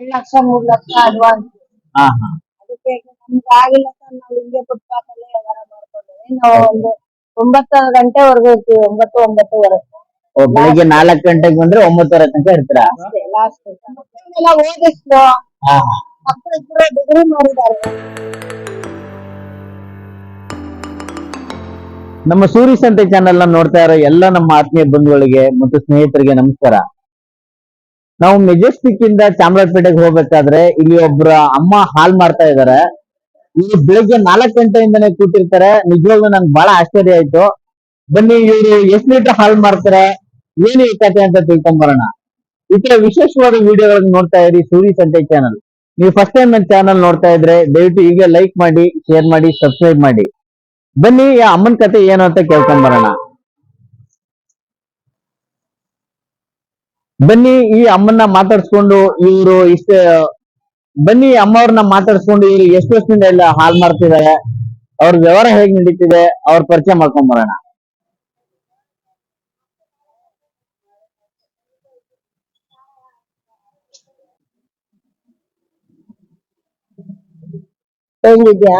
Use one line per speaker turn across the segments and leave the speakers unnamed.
ಎರಡು ಲಕ್ಷ ಮೂರ್ ಲಕ್ಷ ಅಡ್ವಾನ್ಸ್
ಹಾ ಹಾ.
ಅದಕ್ಕೆ ನಮ್ಗೆ ಆಗಿಲ್ಲ ಸರ್ ನಾವು ಹಿಂಗೆ ಫುಟ್ಪಾತ್ ಅಲ್ಲೇ ವ್ಯವಹಾರ ಮಾಡ್ಕೊಂಡಿವಿ. ನಾವು ಒಂದು ಒಂಬತ್ತು ಗಂಟೆವರೆಗೂ ಇರ್ತೀವಿ ಒಂಬತ್ತು ಒಂಬತ್ತುವರೆ.
ಓ ಬೆಳಿಗ್ಗೆ ನಾಲ್ಕು ಗಂಟೆಗೆ ಬಂದ್ರೆ ಒಂಬತ್ತುವರೆ ತನಕ ಇರ್ತೀರಾ?
ಅಷ್ಟೇ ಲಾಸ್ಟ್ ಎಲ್ಲ ಓದಿಸ್ತು
ಹಾ ಹಾ.
ಮಕ್ಕಳು ಕೂಡ ಡಿಗ್ರಿ ಮಾಡಿದ್ದಾರೆ.
ನಮ್ಮ ಸೂರಿ ಸಂತೆ ಚಾನೆಲ್ ನೋಡ್ತಾ ಇರೋ ಎಲ್ಲ ನಮ್ಮ ಆತ್ಮೀಯ ಬಂಧುಗಳಿಗೆ ಮತ್ತು ಸ್ನೇಹಿತರಿಗೆ ನಮಸ್ಕಾರ. ನಾವು ಮೆಜೆಸ್ಟಿಕ್ ಇಂದ ಚಾಮರಾಜಪೇಟೆಗೆ ಹೋಗ್ಬೇಕಾದ್ರೆ ಇಲ್ಲಿ ಒಬ್ರ ಅಮ್ಮ ಹಾಲ್ ಮಾಡ್ತಾ ಇದಾರೆ. ಇಲ್ಲಿ ಬೆಳಿಗ್ಗೆ ನಾಲ್ಕು ಗಂಟೆಯಿಂದನೇ ಕೂತಿರ್ತಾರೆ. ನಿಜವಾಗ್ಲೂ ನಂಗೆ ಬಹಳ ಆಶ್ಚರ್ಯ ಆಯ್ತು. ಬನ್ನಿ, ಇವರು ಎಷ್ಟು ಲೀಟರ್ ಹಾಲ್ ಮಾಡ್ತಾರೆ ಏನು ಈ ಕತೆ ಅಂತ ತಿಳ್ಕೊಂಡ್ ಬರೋಣ ಈ ತರ ವಿಶೇಷವಾದ ವಿಡಿಯೋಗಳನ್ನ ನೋಡ್ತಾ ಇರಿ ಸೂರಿ ಸಂತೆ ಚಾನಲ್ ನೀವು ಫಸ್ಟ್ ಟೈಮ್ ನನ್ನ ಚಾನಲ್ ನೋಡ್ತಾ ಇದ್ರೆ ದಯವಿಟ್ಟು ಈಗ ಲೈಕ್ ಮಾಡಿ ಶೇರ್ ಮಾಡಿ ಸಬ್ಸ್ಕ್ರೈಬ್ ಮಾಡಿ. ಬನ್ನಿ ಅಮ್ಮನ ಕತೆ ಏನು ಅಂತ ಕೇಳ್ಕೊಂಡ್ ಬರೋಣ ಬನ್ನಿ ಈ ಅಮ್ಮನ್ನ ಮಾತಾಡ್ಸ್ಕೊಂಡು ಇವರು ಇಷ್ಟ, ಬನ್ನಿ ಅಮ್ಮ ಅಮ್ಮವ್ರನ್ನ ಮಾತಾಡ್ಸ್ಕೊಂಡು ಇವ್ರು ಎಷ್ಟು ವರ್ಷದಿಂದ ಎಲ್ಲ ಹಾಲ್ ಮಾಡ್ತಿದ್ದಾರೆ ಅವ್ರ ವ್ಯವಹಾರ ಹೇಗ್ ನಡೀತಿದೆ, ಅವ್ರ ಪರಿಚಯ ಮಾಡ್ಕೊಂಡ್ ಬರೋಣ.
ಹೆಂಗಿದ್ಯಾ?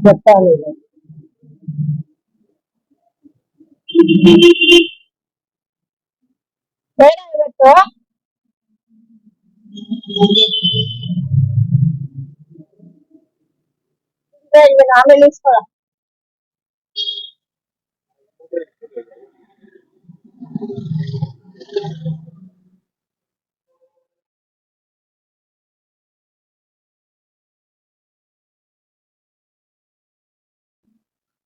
ಗೊತ್ತಾಗಲಿಲ್ಲ ಬೇಡ ಇವತ್ತು ಇಲ್ಲ, ಇದನ್ನ ಆಮೇಲೆ ಇಸ್ಕೊಳ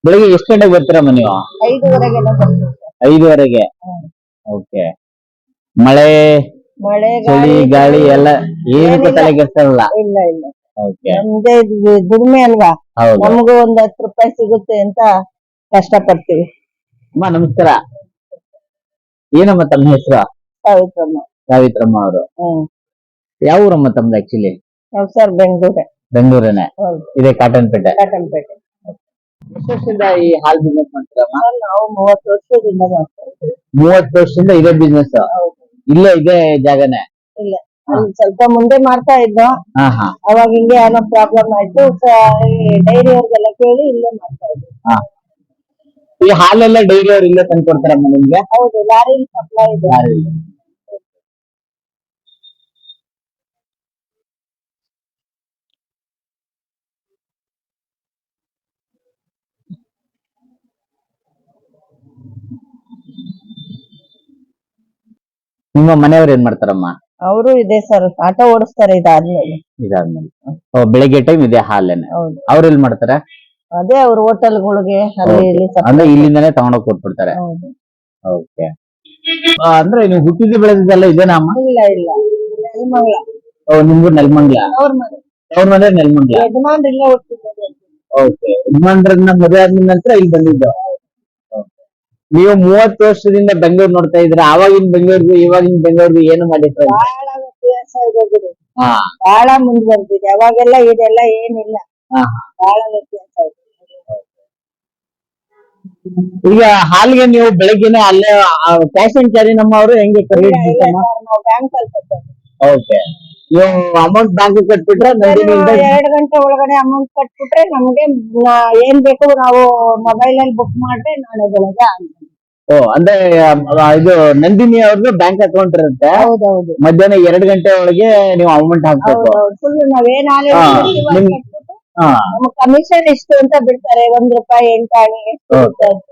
ಬೆಳಿಗ್ಗೆ ಎಷ್ಟು ಗಂಟೆಗೆ ಬರ್ತೀರಮ್ಮ ನೀವು?
ಐದುವರೆಗೆಲ್ಲ ಬರ್ತೀವಿ. ಸರ್.
ಐದುವರೆಗೆ. ಓಕೆ. ಮಳೆ
ಮಳೆ
ಚಳಿ ಗಾಳಿ ಎಲ್ಲ ಏನಕ್ಕೂ
ಏನಿಲ್ಲ.
ತಲೆ ಕೆಡ್ಸಲ್ಲ
ಇಲ್ಲ ಇಲ್ಲ.
ಓಕೆ.
ನಮ್ದೇ ಇದು ದುಡಿಮೆ ಅಲ್ವಾ?
ಹೌದು.
ನಮಗೂ ಒಂದ್ ಹತ್ತು ರೂಪಾಯಿ ಸಿಗುತ್ತೆ ಅಂತ ಕಷ್ಟ ಪಡ್ತೀವಿ
ಅಮ್ಮ ನಮಸ್ಕಾರ. ಏನಮ್ಮ ತಮ್ಮ ಹೆಸರು?
ಸಾವಿತ್ರಮ್ಮ.
ಸಾವಿತ್ರಮ್ಮ ಅವರು.
ಹ್ಮ್.
ಯಾವ ಊರಮ್ಮ ತಮ್ದು ಆಕ್ಚುಲಿ
ನಾವ್ ಸರ್ ಬೆಂಗಳೂರೇ.
ಬೆಂಗಳೂರೇನೆ.
ಹೌದು.
ಇದೆ ಕಾಟನ್ಪೇಟೆ
ಕಾಟನ್ಪೇಟೆ
ವರ್ಷದಿಂದ ಈ ಹಾಲ್ ಬಿಸ್ನೆಸ್ ಮಾಡ್ತೀರಮ್ಮ
ನಾವು ಮೂವತ್ತು ವರ್ಷದಿಂದ ಮಾಡ್ತಾ ಇದ್ದೀವಿ.
ಮೂವತ್ತು ವರ್ಷದಿಂದ ಇದೇ ಬಿಸ್ನೆಸ್ ಇಲ್ಲೇ ಇದೇ ಜಾಗನೇ?
ಇಲ್ಲ. ಸ್ವಲ್ಪ ಮುಂದೆ ಮಾಡ್ತಾ ಇದ್ದೋ. ಅವಾಗ ಹಿಂಗೆ ಏನೋ ಪ್ರಾಬ್ಲಮ್ ಆಯ್ತು. ಡೈರಿ ಅವ್ರಿಗೆಲ್ಲ ಕೇಳಿ ಇಲ್ಲೇ ಮಾಡ್ತಾ ಇದ್ವಿ
ಈ ಹಾಲೆಲ್ಲ ಡೈರಿ ಅವ್ರು ಇಲ್ಲೇ ತಂದು ಕೊಡ್ತಾರಮ್ಮ ನಿಮ್ಗೆ?
ಹೌದು ಲಾರಿ ಸಪ್ಲೈ ಇದೆ.
ನಿಮ್ಮ ಮನೆಯವ್ರು ಏನ್ ಮಾಡ್ತಾರಮ್ಮ?
ಅವರು ಇದೆ ಸರ್ ಆಟೋ ಓಡಿಸ್ತಾರೆ ಇದಾದ್ಮೇಲೆ.
ಇದಾದ್ಮೇಲೆ. ಓ ಬೆಳಿಗ್ಗೆ ಟೈಮ್ ಇದೆ ಹಾಲೇನೆ.
ಹೌದು.
ಅವ್ರು ಎಲ್ಲಿ ಮಾಡ್ತಾರೆ?
ಅದೇ ಅವ್ರ ಹೋಟೆಲ್ಗಳಿಗೆ ಅಲ್ಲಿ
Okay.
ಇಲ್ಲಿ supply-
ಅಂದ್ರೆ ಇಲ್ಲಿಂದಾನೇ ತಗೊಂಡೋಗಿ ಕೊಟ್ಬಿಡ್ತಾರೆ.
ಹೌದು.
ಓಕೆ. ಅಂದ್ರೆ ನೀವು ಹುಟ್ಟಿದ ಬೆಳೆದಿದ್ದೆಲ್ಲ ಇದೇನಾ ಅಮ್ಮ?
ಇಲ್ಲ ಇಲ್ಲ. ನೆಲಮಂಗಲ.
ಓ ನಿಮ್ದು ನೆಲಮಂಗ್ಲ?
ಅವ್ರ ಮನೆ.
ಅವ್ರ ಮನೆ ನೆಲಮಂಗ್ಲ?
ಯಜಮಾನ್ರು ಇಲ್ಲೇ ಹುಟ್ಟಿದ್ದಾರೆ.
ಓಕೆ. ಯಜಮಾನ್ರನ್ನ ಮದುವೆ ಆದ್ಮೇಲೆ ನಂತರ ಇಲ್ಲಿ ಬಂದಿದ್ದು? ನೀವು ಮೂವತ್ತು ವರ್ಷದಿಂದ ಬೆಂಗಳೂರು ನೋಡ್ತಾ ಇದ್ರ ಆವಾಗಿನ ಬೆಂಗಳೂರಿಗೂ ಇವಾಗಿನ ಬೆಂಗಳೂರಿಗೂ ಏನು ಮಾಡಿದ್ರು
ಬಹಳ ವ್ಯತ್ಯಾಸ ಬಹಳ
ಹಾ.
ಬಹಳ ಮುಂದುವರೆದಿದೆ ಅವಾಗೆಲ್ಲ ಇದೆಲ್ಲ ಏನಿಲ್ಲ.
ಹಾ.
ಬಹಳ ವ್ಯತ್ಯಾಸ ಇದೆ.
ಈಗ ಹಾಲಿಗೆ ನೀವು ಬೆಳಗ್ಗೆನೆ ಅಲ್ಲೇ ಅಂಡ್ ಕ್ಯಾರಿ ನಮ್ಮ ಅವರು ಹೆಂಗೆ
ನಾವು ಬ್ಯಾಂಕ್ ಅಲ್ಲಿ ಕಟ್ಟೋದು.
ಓಕೆ ನೀವು ಅಮೌಂಟ್ ಬ್ಯಾಂಕ್ ಕಟ್ಬಿಟ್ರೆ ನಂದಿನಿಯಿಂದ
ಎರಡು ಗಂಟೆ ಒಳಗಡೆ ಅಮೌಂಟ್ ಕಟ್ಬಿಟ್ರೆ ನಮ್ಗೆ ಏನ್ ಬೇಕು ನಾವು ಮೊಬೈಲ್ ಅಲ್ಲಿ ಬುಕ್ ಮಾಡಿದ್ರೆ ನಾಳೆ ಬೆಳಗ್ಗೆ ಆಗುತ್ತೆ.
ಓ ಅಂದ್ರೆ ಇದು ನಂದಿನಿ ಅವ್ರದ್ದು ಬ್ಯಾಂಕ್ ಅಕೌಂಟ್ ಇರುತ್ತೆ.
ಹೌದೌದು.
ಮಧ್ಯಾಹ್ನ ಎರಡು ಗಂಟೆ ಒಳಗೆ ನೀವು ಅಮೌಂಟ್ ಹಾಕ್ಬೇಕು.
ಫುಲ್ ನಾವೇನ್ ಆನೆ
ಹಾ, ನಿಮ್- ಹಾ.
ಕಮಿಷನ್ ಇಷ್ಟು ಅಂತ ಬಿಡ್ತಾರೆ ಒಂದ್ ರೂಪಾಯಿ ಎಂಟಾಣಿ ಎಷ್ಟು. ಇರುತ್ತೆ ಅಂತ.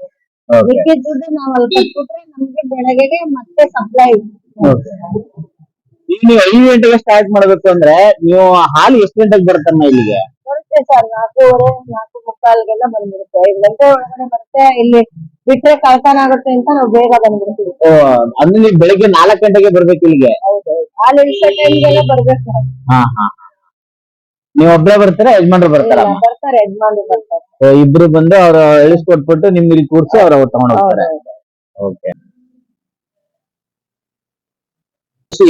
ನಾವ್ ಅಲ್ಲಿ ಕೊಟ್ಬಿಟ್ರೆ ನಮ್ಗೆ ಬೆಳಗ್ಗೆಗೆ ಮತ್ತೆ ಸಪ್ಲೈ
ಈಗ ನೀವು ಐದು ಗಂಟೆಗೆ ಸ್ಟಾರ್ಟ್ ಮಾಡ್ಬೇಕು ಅಂದ್ರೆ ನೀವು ಹಾಲು ಎಷ್ಟು ಗಂಟೆಗೆ ಬರುತ್ತಮ್ಮ ಇಲ್ಲಿಗೆ?
ಬರುತ್ತೆ ಸರ್ ನಾಲ್ಕೂವರೆ ನಾಲ್ಕು ಮುಕ್ಕಾಲ್ಗೆಲ್ಲ ಬಂದ್ಬಿಡುತ್ತೆ. ಐದು ಗಂಟೆ ಒಳಗಡೆ ಬರುತ್ತೆ ಇಲ್ಲಿ ಬಿಟ್ರೆ ಕಳ್ತನ ಆಗುತ್ತೆ ಅಂತ ನಾವು ಬೇಗ ಬಂದ್ಬಿಡ್ತೀವಿ.
ಓ ಅಂದ್ರೆ ನೀವು ಬೆಳಿಗ್ಗೆ ನಾಲ್ಕು ಗಂಟೆಗೆ ಬರ್ಬೇಕು ಇಲ್ಲಿಗೆ?
ಹೌದೌದು ಹಾಲು ಇಳಿಸೋ ಟೈಮ್ಗೆಲ್ಲ ಬರ್ಬೇಕು ನಾವು
ಹಾ ಹಾ. ನೀವು ಒಬ್ರೇ ಬರ್ತೀರಾ ಯಜಮಾನ್ರು ಬರ್ತಾರ?
ಇಲ್ಲ, ಬರ್ತಾರೆ ಯಜಮಾನ್ರು ಬರ್ತಾರೆ.
ಇಬ್ರು ಬಂದು ಅವ್ರ ಇಳಿಸ್ಕೊಟ್ಬಿಟ್ಟು ನಿಮ್ಗೆ ಇಲ್ಲಿ ಕೂರ್ಸಿ ಅವ್ರ ತಗೊಂಡ್ ಹೋಗ್ತಾರೆ.
ಹೌದೌದು
ಓಕೆ.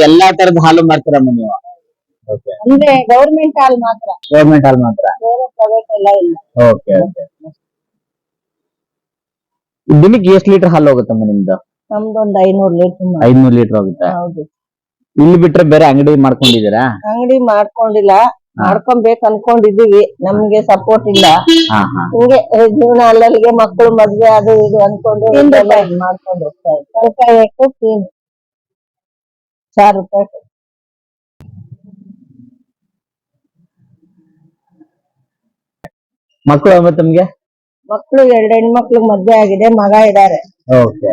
ಎಲ್ಲಾ ತರದ ಹಾಲು ಮಾಡ್ತೀರಮ್ಮ ನೀವು?
ಅಂದ್ರೆ ಗೌರ್ಮೆಂಟ್ ಹಾಲ್ ಮಾತ್ರ.
ಗೌರ್ಮೆಂಟ್ ಹಾಲ್ ಮಾತ್ರ?
ಬೇರೆ ಪ್ರೈವೇಟ್ ಎಲ್ಲ ಇಲ್ಲ.
ಓಕೆ ಓಕೆ ದಿನಕ್ಕೆ ಎಷ್ಟು ಲೀಟರ್ ಹಾಲು ಹೋಗುತ್ತಮ್ಮ ನಿಮ್ದು?
ನಮ್ದೊಂದು ಐನೂರ್ ಲೀಟರ್
ಐದ್ನೂರು ಲೀಟರ್ ಹೋಗುತ್ತೆ.
ಹೌದು.
ಇಲ್ಲಿ ಬಿಟ್ರೆ ಬೇರೆ ಅಂಗಡಿ ಮಾಡ್ಕೊಂಡಿದ್ದೀರಾ?
ಅಂಗಡಿ ಮಾಡ್ಕೊಂಡಿಲ್ಲ. ಮಾಡ್ಕೊಬೇಕು ಅನ್ಕೊಂಡಿದೀವಿ ನಮ್ಗೆ ಸಪೋರ್ಟ್ ಇಲ್ಲ.
ಹಾ ಹಾ.
ಹಿಂಗೆ ಜೀವನ ಅಲ್ಲಲ್ಲಿಗೆ ಮಕ್ಕಳು ಮದ್ವೆ ಅದು ಇದು ಅನ್ಕೊಂಡು ಇದೆಲ್ಲ ಇದ್ ಮಾಡ್ಕೊಂಡು ಹೋಗ್ತಾ ಇದ್ದಾರೆ ಹಾಕು ಸಾವಿರ ರೂಪಾಯಿ
ಮಕ್ಕಳು ಅಮ್ಮ ತಮ್ಗೆ?
ಮಕ್ಳು ಎರಡ್ ಹೆಣ್ಮಕ್ಳು ಮದ್ವೆ ಆಗಿದೆ ಮಗ ಇದಾರೆ.
ಓಕೆ.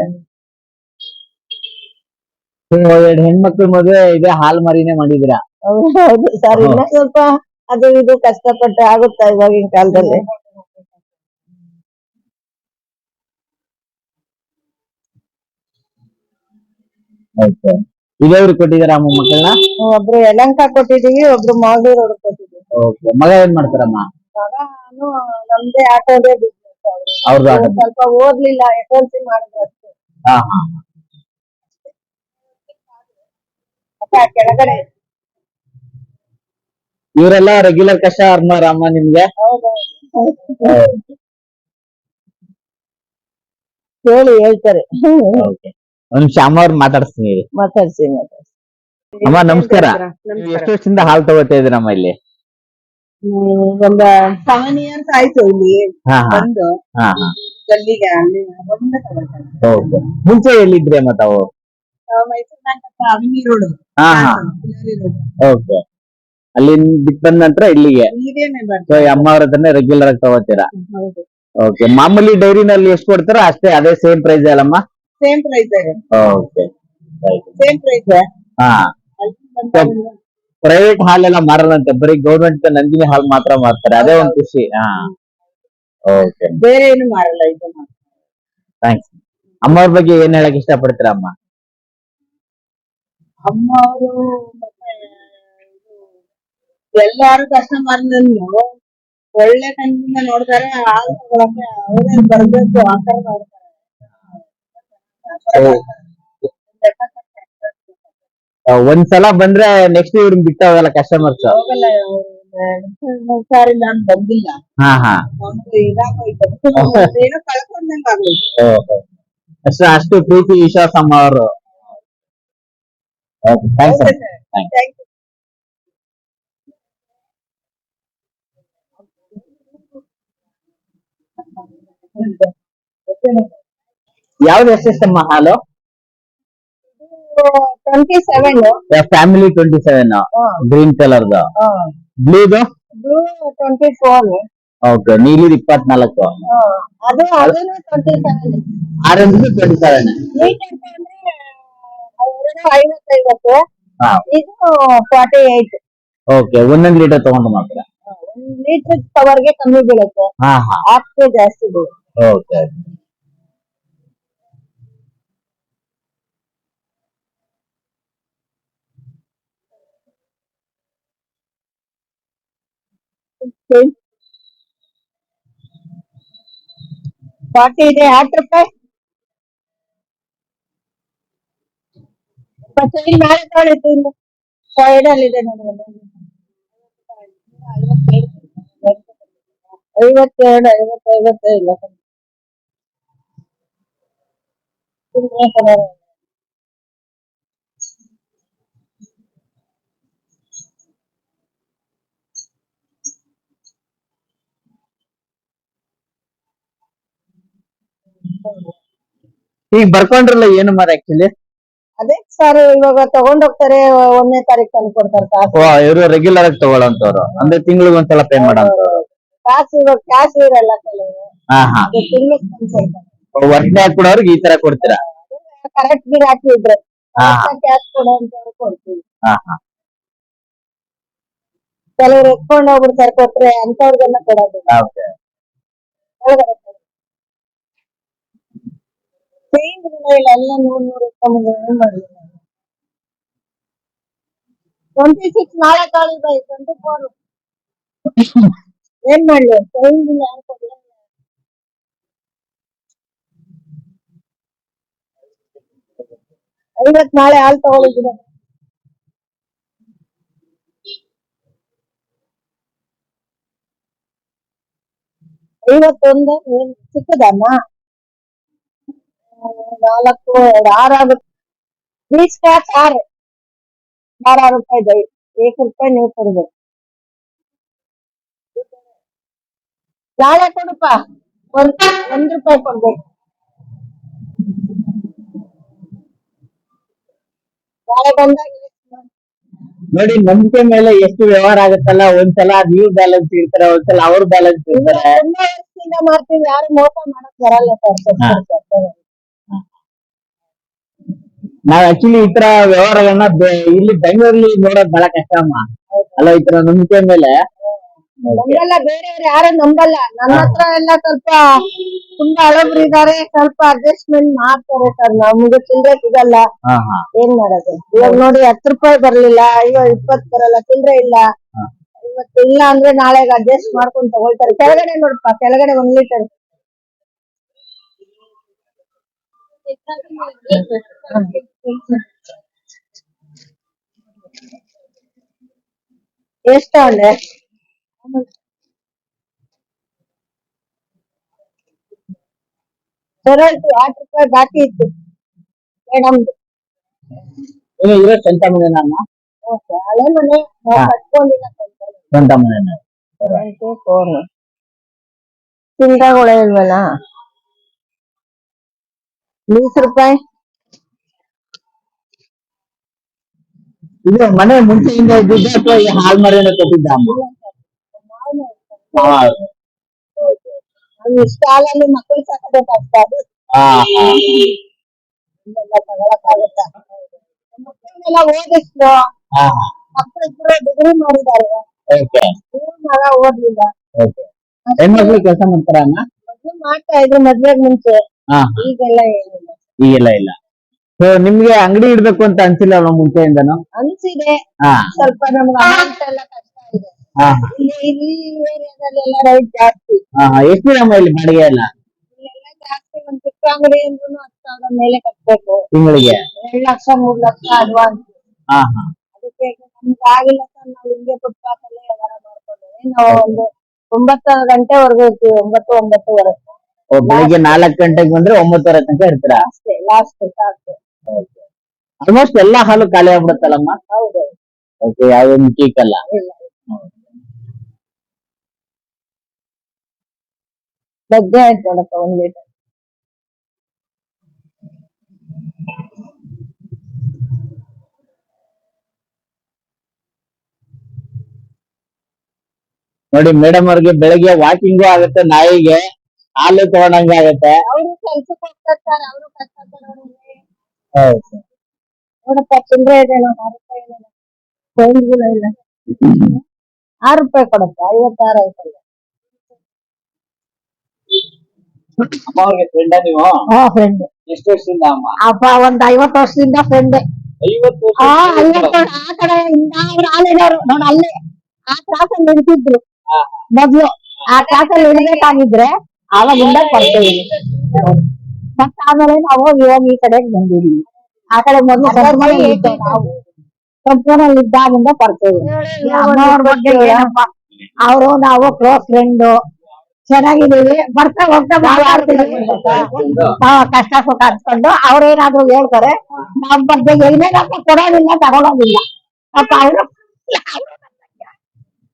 ಎರಡು ಹೆಣ್ಮಕ್ಳು ಮದ್ವೆ ಇದೆ ಹಾಲ್ ಮರಿನೇ ಮಾಡಿದ್ರ?
ಹೌದು ಸರ್ ಇನ್ನ ಸ್ವಲ್ಪ ಅದು ಇದು ಕಷ್ಟಪಟ್ಟು ಆಗುತ್ತಾ ಇವಾಗಿನ ಕಾಲದಲ್ಲಿ?
ಓಕೆ. ಇದೇವ್ರಿಗೆ ಕೊಟ್ಟಿದಾರ ಅಮ್ಮ ಮಕ್ಕಳನ್ನ?
ಒಬ್ರು ಯಲಂಕ ಕೊಟ್ಟಿದೀವಿ ಒಬ್ರು ಮಾಗೂರ್ ಅವ್ರಿಗೆ ಕೊಟ್ಟಿದೀವಿ
ಓಕೆ. ಮಗ ಏನ್ ಮಾಡ್ತಾರಮ್ಮ?
ಮಗನು ನಮ್ದೇ ಆಟೋದೇ ಬಿಸ್ನೆಸ್
ಅವ್ರದ್ದು
ಸ್ವಲ್ಪ ಓದ್ಲಿಲ್ಲ ಎಸ್ ಎಲ್ ಸಿ ಮಾಡಿದ್ರು ಅಷ್ಟೇ.
ಹಾ. ಹಾ
ಮತ್ತೆ ಆ ಕೆಳಗಡೆ.
ಇವರೆಲ್ಲ ರೆಗ್ಯುಲರ್ ಕಸ್ಟಮರ್ ಅಮ್ಮ ನಿಮ್ಗೆ?
ಹೇಳಿ ಹೇಳ್ತಾರೆ.
ಓಕೆ. ಒಂದ್ ನಿಮಿಷ ಅಮ್ಮ ಅವ್ರ ಮಾತಾಡಿಸ್ತೀನಿ ಇರಿ.
ಮಾತಾಡ್ಸಿ ಮಾತಾಡ್ಸಿ.
ಅಮ್ಮ ನಮಸ್ಕಾರ. ನೀವು ಎಷ್ಟು ವರ್ಷದಿಂದ ಹಾಲ್ ತಗೋತಾ ಇದ್ರಮ್ಮ ಇಲ್ಲಿ?
ಒಂದ ಸೆವೆನ್ ಇಯರ್ಸ್ ಆಯ್ತು ಇಲ್ಲಿ.
ಹಾ ಹಾ.
ಬಂದು.
ಹಾ ಹಾ.
ಗಲ್ಲಿಗೆ ಅಲ್ಲಿ ಅವಾಗಿಂದ ತಗೊಳ್ತಾರೆ.
ಓಕೆ ಮುಂಚೆ ಎಲ್ಲಿದ್ರೆ ಅಮ್ಮ ತಾವು
ಆ, ಮೈಸೂರ್ ಬ್ಯಾಂಕ್ ಅವಿನಿ ರೋಡ್.
ಹಾ ಹಾ. ಓಕೆ. ಅಲ್ಲಿ ಬಿಟ್ಟು ಬಂದ ನಂತರ ಇಲ್ಲಿಗೆ?
ಅಮ್ಮವ್ರ
ಸೊ
ಬರ್ತದೆ
ಅಮ್ಮ ಅವ್ರ ಹತ್ರನೇ ರೆಗ್ಯುಲರ್ ಆಗಿ ತಗೋತೀರಾ?
ಹೌದು.
ಓಕೆ. ಮಾಮೂಲಿ ಡೈರಿನಲ್ಲಿ ಎಷ್ಟು ಕೊಡ್ತಾರೋ ಅಷ್ಟೇ ಅದೇ ಸೇಮ್ ಪ್ರೈಸ್ ಅಲ್ಲಮ್ಮ
same price
okay.
Same price
ಹಾ. ಪ್ರೈವೇಟ್ ಹಾಲೆಲ್ಲ ಮಾರಲ್ಲಂತೆ. ಬರೀ ಗೌರ್ಮೆಂಟ್ ನಂದಿನಿ ಹಾಲ್ ಮಾತ್ರ ಮಾರ್ತಾರೆ. ಅದೇ ಒಂದ್ ಖುಷಿ. ಹಾ. ಓಕೆ
ಬೇರೆ ಏನು ಮಾಡಲ್ಲ ಇದು ಮಾತ್ರ.
ಥ್ಯಾಂಕ್ಸ್ ಅಮ್ಮವ್ರ ಬಗ್ಗೆ ಏನ್ ಹೇಳಕ್ ಇಷ್ಟಪಡ್ತೀರಾ ಅಮ್ಮ?
ಅಮ್ಮ ಅವರು ಮತ್ತೆ ಇದು ಎಲ್ಲಾರು ಒಳ್ಳೆ ಕಣ್ಣಿಂದ ನೋಡ್ತಾರೆ ಅವ್ರೇನ್ ಅವರೇ ಬರ್ಬೇಕು ಆ ತರ ನೋಡ್ತಾರೆ
ಆ, ಒಂದ್ಸಲ ಬಂದ್ರೆ ನೆಕ್ಸ್ಟ್ ಇವ್ರನ್ನ ಬಿಟ್ಟಾವಲ್ಲ ಕಸ್ಟಮರ್ಸ್
ಹೋಗಲ್ಲ ಸಾರಿ ನಾನು ಬಂದಿಲ್ಲ.
ಹಾ ಹಾ.
ನಮ್ಗೆ ಇದಾಗೋಯ್ತು. ಏನೋ.
ಅಷ್ಟು ಅಷ್ಟು ಪ್ರೀತಿ ವಿಶ್ವಾಸ ಅವರು. Thanks
Thank you.
ಯಾವ್ದು ಎಷ್ಟೆಷ್ಟಮ್ಮ ಹಾಲು
twenty seven
family twenty seven green ಕಲರ್ದು ಬ್ಲೂದು
ಬ್ಲೂ ಟ್ವೆಂಟಿ ಫೋರ್
ಓಕೆ ನೀಲಿ ಇಪ್ಪತ್ನಾಲ್ಕು.
ಅದು ಅದನ್ನು
twenty
seven orange twenty seven ಐವತ್ತೈವತ್ತು. ಇದು ಫಾರ್ಟಿ ಏಟ್
ಓಕೆ ಒಂದೊಂದು ಲೀಟರ್ ತಗೊಂಡು ಮಾತ್ರ
ಒಂದ್ ಲೀಟರ್ ಪವರ್ಗೆ ಕಮ್ಮಿ ಬೀಳುತ್ತೆ. ಜಾಸ್ತಿ ಬೀಳುತ್ತೆ.
ಓಕೆ
ಫಾರ್ಟಿ ಇದೆ ಹತ್ತು ರೂಪಾಯಿ ಇಪ್ಪತ್ತೈದು ಮೇಲೆ ತೊಳಿತು ಇನ್ನು ಸೈಡ್ ಅಲ್ಲಿ ಇದೆ ನೋಡಿ ಐವತ್ತೆರಡು ಐವತ್ತು ಐವತ್ತೈದು. ಸುಮ್ನೆ ಕಲರ್
ಈಗ ಬರ್ಕೊಂಡ್ರಲ್ಲ ಏನು ಮಾರ ಆಕ್ಚುಲಿ
ಅದೇ ಸರ್ ಇವಾಗ ತಗೊಂಡ್ ಹೋಗ್ತಾರೆ ಒಂದನೇ ತಾರೀಕು ತಂದು ಕೊಡ್ತಾರೆ ಕಾಸು.
ಇವರು ರೆಗ್ಯುಲರ್ ಆಗಿ ತಗೊಳ್ಳೋಂತವ್ರು ಅಂದ್ರೆ ತಿಂಗಳಿಗೆ ಒಂದ್ಸಲ ಪೇ ಮಾಡೋಂಥವ್ರು
ಕಾಸು ಇವಾಗ ಕ್ಯಾಶ್ ಇರಲ್ಲ ಕೆಲವು
ಹಾ ಹಾ. ವರ್ಷ ಕೊಡೋರ್ಗೆ ಈ ತರ ಕೊಡ್ತೀರಾ?
ಕರೆಕ್ಟ್ ಗಿರಾಕಿ ಇದ್ರೆ
ಹಾ.
ಕ್ಯಾಶ್ ಕೊಡೋಂತವ್ರು ಕೊಡ್ತೀವಿ.
ಹಾ ಹಾ.
ಕೆಲವ್ರು ಎತ್ಕೊಂಡು ಹೋಗ್ಬಿಡ್ತಾರೆ ಕೊಟ್ರೆ ಅಂತವ್ರಿಗೆಲ್ಲ ಕೊಡೋದು. ಒಳಗಡೆ ಕೊಡು. change ಇಲ್ಲ ಇಲ್ಲ, ಎಲ್ಲ ನೂರ್ ನೂರ್ ಎತ್ಕೊಂಡ್ಬಂದು ಏನ್ ಮಾಡ್ಲಿ ನಾನು? 26 ನಾಳೆ ತಾಳಿ ಬೈ ಟ್ವೆಂಟಿ ಫೋರ್ ಏನ್ ಮಾಡ್ಲಿ ಚೇಂಜ್ ಇಲ್ಲ ಅನ್ಕೊಂಡ್ರೆ ಐವತ್ ನಾಳೆ ಹಾಲ್ ತಗೊಳಿದ್ರೆ ಐವತ್ತೊಂದು ಏನ್ ಚಿಕ್ಕದಮ್ಮ ಹ್ಮ್, ನಾಲ್ಕು ಎರಡು ಆರು ಆಗುತ್ತೆ. ಬೀಸ್ ಕ್ಯಾಚ್ ಆರು. ಆರು ರೂಪಾಯಿ ಇದೆ. ಏಕ್ ರೂಪಾಯಿ ನೀವು ಕೊಡ್ಬೇಕು. ನಾಳೆ ಕೊಡಪ್ಪ. ಒಂದ್ ಒಂದ್ ರೂಪಾಯಿ ಕೊಡ್ಬೇಕು. ನಾಳೆ ಬಂದಾಗ
ನೋಡಿ ನಂಬಿಕೆ ಮೇಲೆ ಎಷ್ಟು ವ್ಯವಹಾರ ಆಗುತ್ತಲ್ಲ ಒಂದ್ಸಲ ನೀವು ಬ್ಯಾಲೆನ್ಸ್ ಇರ್ತಾರೆ ಒಂದ್ಸಲ ಅವ್ರ ಬ್ಯಾಲೆನ್ಸ್ ಇರ್ತಾರೆ.
ತುಂಬಾ ವರ್ಷದಿಂದ ಮಾಡ್ತೀವಿ ಯಾರು ಮೋಸ ಮಾಡಕ್ ಬರಲ್ಲ ಸರ್.
ಹಾ. ನಾವ್ ಆಕ್ಚುಲಿ ಈ ತರ ವ್ಯವಹಾರಗಳನ್ನ ಇಲ್ಲಿ ಬೆಂಗಳೂರಲ್ಲಿ ನೋಡೋದ್ ಬಹಳ ಕಷ್ಟ ಅಮ್ಮ. ಅಲ್ಲ ಈ ತರ ನಂಬಿಕೆ ಮೇಲೆ.
ನಂಬಲ್ಲ ಬೇರೆಯವ್ರು ಯಾರು ನಂಬಲ್ಲ. ನನ್ನ ಹತ್ರ ಎಲ್ಲ ಸ್ವಲ್ಪ ತುಂಬಾ ಹಳಬ್ರು ಇದಾರೆ ಸ್ವಲ್ಪ ಅಡ್ಜಸ್ಟ್ಮೆಂಟ್ ಮಾಡ್ತಾರೆ ಸರ್. ನಮ್ಗೆ ಚಿಲ್ಲರೆ ಸಿಗಲ್ಲ.
ಹಾ ಹಾ.
ಏನ್ ಮಾಡೋದು? ಇವಾಗ ನೋಡಿ ಹತ್ತು ರೂಪಾಯಿ ಬರ್ಲಿಲ್ಲ ಅಯ್ಯೋ ಇಪ್ಪತ್ ಬರಲ್ಲ ಚಿಲ್ಲರೆ ಇಲ್ಲ.
ಇವತ್ತಿಲ್ಲ
ಇವತ್ತು ಇಲ್ಲ ಅಂದ್ರೆ ನಾಳೆಗೆ ಅಡ್ಜಸ್ಟ್ ಮಾಡ್ಕೊಂಡು ತಗೊಳ್ತಾರೆ. ಕೆಳಗಡೆ ನೋಡಪ್ಪ ಕೆಳಗಡೆ ಒಂದ್ ಲೀಟರ್ ಎಷ್ಟು ತಗೊಂಡೆ ಸರಳ್ತು ಆರು ರೂಪಾಯಿ ಬಾಕಿ ಇತ್ತು ಮೇಡಮ್ದು
ಇನ್ನು ಇರೋ ಸ್ವಂತ ಮನೆ ಅಮ್ಮ
ಹಳೆ ಮನೆ ನಾವ್
ಹಾ.
ಕಟ್ಕೊಂಡಿಲ್ಲ ಸ್ವಲ್ಪ
ಸ್ವಂತ ಮನೆ
ಕರೆಂಟು ಫೋನ್ ಚಿಲ್ಲರೆಗಳು ಇಲ್ವಲ್ಲ ಬೀಸ್ ರೂಪಾಯಿ.
ಇದು ಮನೆ ಮುಂಚೆಯಿಂದ ಇದ್ದಿದ್ದ ಅಥವಾ ಈ ಹಾಲ್ ಮರಿನ ಕೊಟ್ಟಿದ್ದ?
ಹಾಲಲ್ಲಿ ಮಕ್ಕಳು ಸಾಕಬೇಕಾಗ್ತದೆ.
ಹಾ.
ಮಕ್ಕಳಿಬ್ರು ಡಿಗ್ರಿ ಮಾಡಿದ್ದಾರೆ. ಮಗ ಓದ್ಲಿಲ್ಲ.
ಹೆಣ್ಮಕ್ಳು ಕೆಲಸ ಮಾಡ್ತಾರ
ಮಾಡ್ತಾ ಇದ್ರು ಮದ್ವೆಗ್ ಮುಂಚೆ.
ಹಾ.
ಈಗೆಲ್ಲ ಏನಿಲ್ಲ.
ಈಗೆಲ್ಲ ಇಲ್ಲ. ಸೊ ನಿಮ್ಗೆ ಅಂಗಡಿ ಇಡ್ಬೇಕು ಅಂತ ಅನ್ಸಿಲ್ಲ ಅಲ್ವಾ ಮುಂಚೆಯಿಂದನು?
ಅನ್ಸಿದೆ.
ಹಾ.
ಸ್ವಲ್ಪ ನಮ್ಗೆ ಅಮೌಂಟ್ ಎಲ್ಲ ಕಷ್ಟ ಇದೆ.
ಹಾ.
ಇಲ್ಲಿ ಇಲ್ಲಿ ಏರಿಯಾದಲ್ಲಿ ಎಲ್ಲ ರೈಟ್ ಜಾಸ್ತಿ.
ಹಾ ಎಷ್ಟು ನಮ್ಮ ಇಲ್ಲಿ ಬಾಡಿಗೆ ಎಲ್ಲ?
ಇಲ್ಲೆಲ್ಲ ಜಾಸ್ತಿ ಒಂದ್ ಚಿಕ್ಕ ಅಂಗಡಿ ಅಂದ್ರೂ ಹತ್ತು ಸಾವಿರ ಮೇಲೆ ಕಟ್ಬೇಕು.
ತಿಂಗಳಿಗೆ?
ಎರಡ್ ಲಕ್ಷ ಮೂರ್ ಲಕ್ಷ ಅಡ್ವಾನ್ಸ್
ಹಾ ಹಾ.
ಅದಕ್ಕೆ ನಮ್ಗೆ ಆಗಿಲ್ಲ ಸರ್ ನಾವು ಹಿಂಗೆ ಫುಟ್ಪಾತ್ ಅಲ್ಲೇ ವ್ಯವಹಾರ ಮಾಡ್ಕೊಂಡಿವಿ. ನಾವು ಒಂದು ಒಂಬತ್ತು ಗಂಟೆವರೆಗೂ ಇರ್ತೀವಿ ಒಂಬತ್ತು ಒಂಬತ್ತುವರೆ
ಬೆಳಿಗ್ಗೆ ನಾಲ್ಕು ಗಂಟೆಗೆ ಬಂದ್ರೆ ಒಂಬತ್ತುವರೆ ತನಕ ಇರ್ತೀರಾ?
ಅಷ್ಟೇ ಲಾಸ್ಟ್ ಸಾಕು.
ಆಲ್ಮೋಸ್ಟ್ ಎಲ್ಲಾ ಹಾಲು ಖಾಲಿ ಆಗ್ಬಿಡುತ್ತಲ್ಲಮ್ಮ?
ಹೌದು.
ಓಕೆ ಯಾವ್ದು ಮಿಕ್ಕಿಕ್ಕಲ್ಲ
ಇಲ್ಲ. ಬಗ್ಗೆ ಆಯ್ತು ನೋಡಪ್ಪ ಒಂದ್ ಲೀಟರ್.
ನೋಡಿ ಮೇಡಮ್ ಅವ್ರಿಗೆ ಬೆಳಿಗ್ಗೆ ವಾಕಿಂಗು ಆಗುತ್ತೆ ನಾಯಿಗೆ. ಹಾಲು ತಗೊಂಡಂಗೆ ಆಗುತ್ತೆ.
ಅವರು ಕೆಲ್ಸಕ್ಕೆ ಹೋಗ್ತಾರೆ ಅವರು ಕಷ್ಟ ಪಡೋರಿಗೆ ನೋಡಪ್ಪ ಚಿಲ್ಲರೆ ಇದೆ ನಾವು ಆರು ರೂಪಾಯಿ ಇಲ್ಲ ಚೇಂಜ್ಗಳು ಇಲ್ಲ. ಆರು ರೂಪಾಯಿ ಕೊಡಪ್ಪ ಐವತ್ತಾರು ಐತಲ್ಲ
ಅಮ್ಮ ಅವ್ರಿಗೆ ಫ್ರೆಂಡ ನೀವು?
ಹಾ ಫ್ರೆಂಡ್
ಎಷ್ಟು ವರ್ಷದಿಂದ ಅಮ್ಮ?
ಅಪ್ಪ ಒಂದ್ ಐವತ್ತು ವರ್ಷದಿಂದ ಫ್ರೆಂಡ್
ಐವತ್ತು ವರ್ಷ
ಆ ಐವತ್ತು ಆ ಕಡೆ ಇಂದ ಅವ್ರು ನೋಡ ಅಲ್ಲಿ. ಆ ಕ್ಲಾಸ್ ಅಲ್ಲಿ ಇಡ್ತಿದ್ರು ಮೊದ್ಲು ಆ ಕ್ಲಾಸ್ ಅಲ್ಲಿ ಇಡ್ಬೇಕಾಗಿದ್ರೆ ಆವಾಗಿಂದ ಕೊಡ್ತೇವೆ ಮತ್ತ ಆಮೇಲೆ ನಾವು ಇವಾಗ ಈ ಕಡೆ ಬಂದಿದೀವಿ ಆ ಕಡೆ ಮೊದಲು ಸಂಪೂರ್ಣ ನಾವು ಇದ್ದಾಗಿಂದ ಕೊಡ್ತೇವೆ ಅವರು ನಾವು ಕ್ಲೋಸ್ ಫ್ರೆಂಡ್ ಚೆನ್ನಾಗಿದ್ದೀವಿ ಬರ್ತಾ ಹೋಗ್ತಾ ಮಾತಾಡ್ತೀವಿ ಕಷ್ಟ ಸುಖ ಹಂಚ್ಕೊಂಡು ಅವ್ರೇನಾದ್ರು ಹೇಳ್ತಾರೆ ನಮ್ ಬಗ್ಗೆ ಏನೇನಪ್ಪ ಕೊಡೋದಿಲ್ಲ ತಗೊಳೋದಿಲ್ಲ ಅಪ್ಪ ಅವರು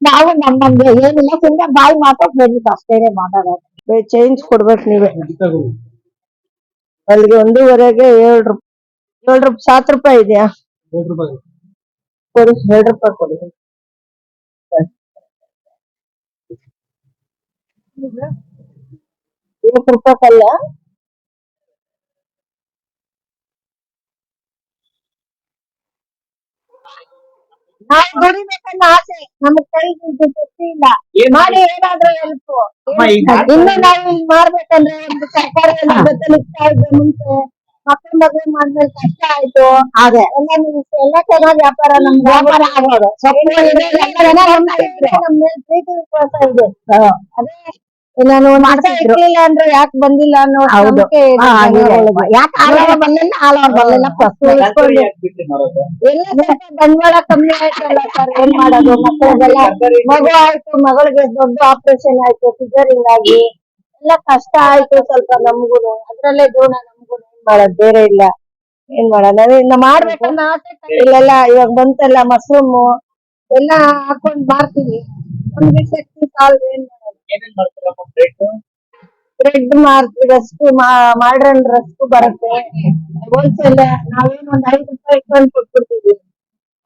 ನಾವು ನಮ್ ನಮ್ಗೆ ಏನಿಲ್ಲ ಸುಮ್ನೆ ಬಾಯಿ ಮಾತು ಫ್ರೆಂಡ್ಸ್ ಅಷ್ಟೇನೆ ಮಾತಾಡೋದು ಚೇಂಜ್ ಕೊಡ್ಬೇಕು ನೀವೇ. ಅಲ್ಲಿಗೆ ಒಂದೂವರೆಗೆ ಏಳು ರೂಪಾಯಿ ಏಳು ರೂಪಾಯಿ ಸಾತ್ ರೂಪಾಯಿ ಇದೆಯಾ? ಕೊಡಿ, ಎರಡು ರೂಪಾಯಿ ಕೊಡಿ. ಏಳು ರೂಪಾಯಿಕಲ್ಲ ನಾವು ದುಡಿಬೇಕನ್ನ ಆಸೆ ನಮಗ್ ಕೈ ದುಡ್ಡು ಶಕ್ತಿ ಇಲ್ಲ
ಏನ್
ಮಾಡಿ ಏನಾದ್ರೂ ಹೆಲ್ಪ್ ಇನ್ನು ನಾವು ಈಗ ಮಾಡ್ಬೇಕಂದ್ರೆ ಒಂದು ಸರ್ಕಾರ ಎಲ್ಲ ಜೊತೆ ನಿಲ್ತಾ ಇದ್ದೆ ಮುಂಚೆ ಮಕ್ಕಳ ಮದುವೆ ಮಾಡ್ಮೇಲೆ ಕಷ್ಟ ಆಯ್ತು. ಅದೇ. ಎಲ್ಲ ಎಲ್ಲ ಚೆನ್ನಾಗಿ ವ್ಯಾಪಾರ ನಮ್ ವ್ಯಾಪಾರ ಆಗೋದು. ಮೇಲೆ ಪ್ರೀತಿ ವಿಶ್ವಾಸ ಇದೆ. ಅದೇ ನಾನು ಇರ್ಲಿಲ್ಲ ಅಂದ್ರೆ ಯಾಕೆ ಬಂದಿಲ್ಲ ಅನ್ನೋ
ಹೌದು. ಯಾಕೆ ಆಳವ ಬಂದಿಲ್ಲ ಆಳವ ಬರ್ಲಿಲ್ಲ
ಬಂಡವಾಳ ಕಮ್ಮಿ ಆಯ್ತಲ್ಲ ಸರ್. ಏನ್ ಮಾಡೋದು? ಮಕ್ಕಳಿಗೆಲ್ಲ ಮಗು ಆಯ್ತು. ಮಗಳಿಗೆ ದೊಡ್ಡ ಆಪರೇಷನ್ ಆಯ್ತು. ಸಿಜರಿಂಗ್ ಆಗಿ. ಎಲ್ಲ ಕಷ್ಟ ಆಯ್ತು ಸ್ವಲ್ಪ ನಮ್ಗೂನು. ಅದ್ರಲ್ಲೇ ಜೀವನ ನಮ್ಗೂನು. ಏನ್ ಮಾಡೋದು? ಬೇರೆ ಇಲ್ಲ. ಏನ್ ಮಾಡೋಣ ಇನ್ನ ಮಾಡ್ಬೇಕನ್ನ ಆಸೆ ಇಲ್ಲೆಲ್ಲ ಇವಾಗ ಬಂತಲ್ಲ ಮಶ್ರೂಮ್. ಎಲ್ಲ ಹಾಕೊಂಡ್ ಮಾಡ್ತೀವಿ. ಒಂದ್ ಶಕ್ತಿ ಸಾಲದು ಏನ್ ಮಾಡೋದು ಬ್ರೆಡ್ ಮಾರ್ತೀವಿ ರಸ್ಕ್ ಮಾಡ್ರನ್ ರಸ್ಕ್ ಬರುತ್ತೆ ಹೋಲ್ಸೇಲ್ ನಾವೇನ್ ಒಂದ್ ಐದು ರೂಪಾಯಿ ಇಟ್ಕೊಂಡ್ ಕೊಟ್ಬಿಡ್ತೀವಿ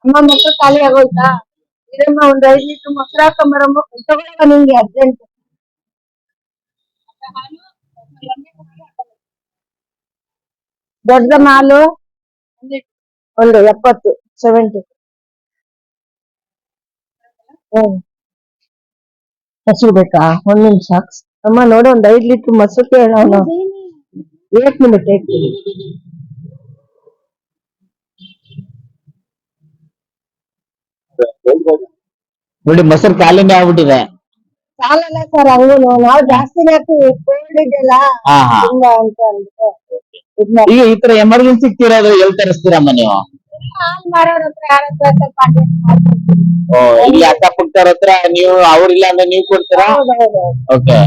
ಅಮ್ಮ ಮೊಸರು ಖಾಲಿ ಆಗೋಯ್ತಾ ಇದಮ್ಮ ಒಂದ್ ಐದ್ ಲೀಟರ್ ಮೊಸರು ಹಾಕೊಂಬರಮ್ಮ ತಗೊಳವ ನಿಂಗೆ ಅರ್ಜೆಂಟ್ ದೊಡ್ಡ ಮಾಲು ಒಂದು ಎಪ್ಪತ್ತು ಸೆವೆಂಟಿ ಹ್ಮ್ ಮೊಸರು ಬೇಕಾ? ಒಂದ್ ನಿಮಿಷ. ಅಮ್ಮ ನೋಡು ಒಂದ್ ಐದ್ ಲೀಟರ್ ಮೊಸರು ಕೇಳೋಣ. ಏಟ್ ಮಿನಿಟ್ ಏಟ್ ಮಿನಿಟ್
ನೋಡಿ ಮೊಸರು ಖಾಲಿನೇ ಆಗ್ಬಿಟ್ಟಿದೆ.
ಸಾಲಲ್ಲ ಸರ್ ಹಂಗೂನು. ನಾವು ಜಾಸ್ತಿನೇ ಹಾಕ್ತೀವಿ ಕೋಲ್ಡ್ ಇದೆಯಲ್ಲ
ಹಾ ಹಾ.
ತುಂಬಾ ಅಂತ ಅಂದ್ಬಿಟ್ಟು ಇದ್
ಈಗ ಈ ತರ ಎಮರ್ಜೆನ್ಸಿ ಇರೋದು ಎಲ್ಲಿ ತರಿಸ್ತೀರಮ್ಮ ನೀವು?
ಹಾಲ್ ಮಾರೋರ್ ಹತ್ರ ಯಾರ ಹತ್ರ ಸ್ವಲ್ಪ.
ಓ, ಅಕ್ಕ ಅಕ್ಕಪಕ್ಕದವ್ರ ಹತ್ರ ನೀವು ಅವ್ರಿಲ್ಲ ಅಂದ್ರೆ ನೀವು ಕೊಡ್ತೀರಾ? ಓಕೆ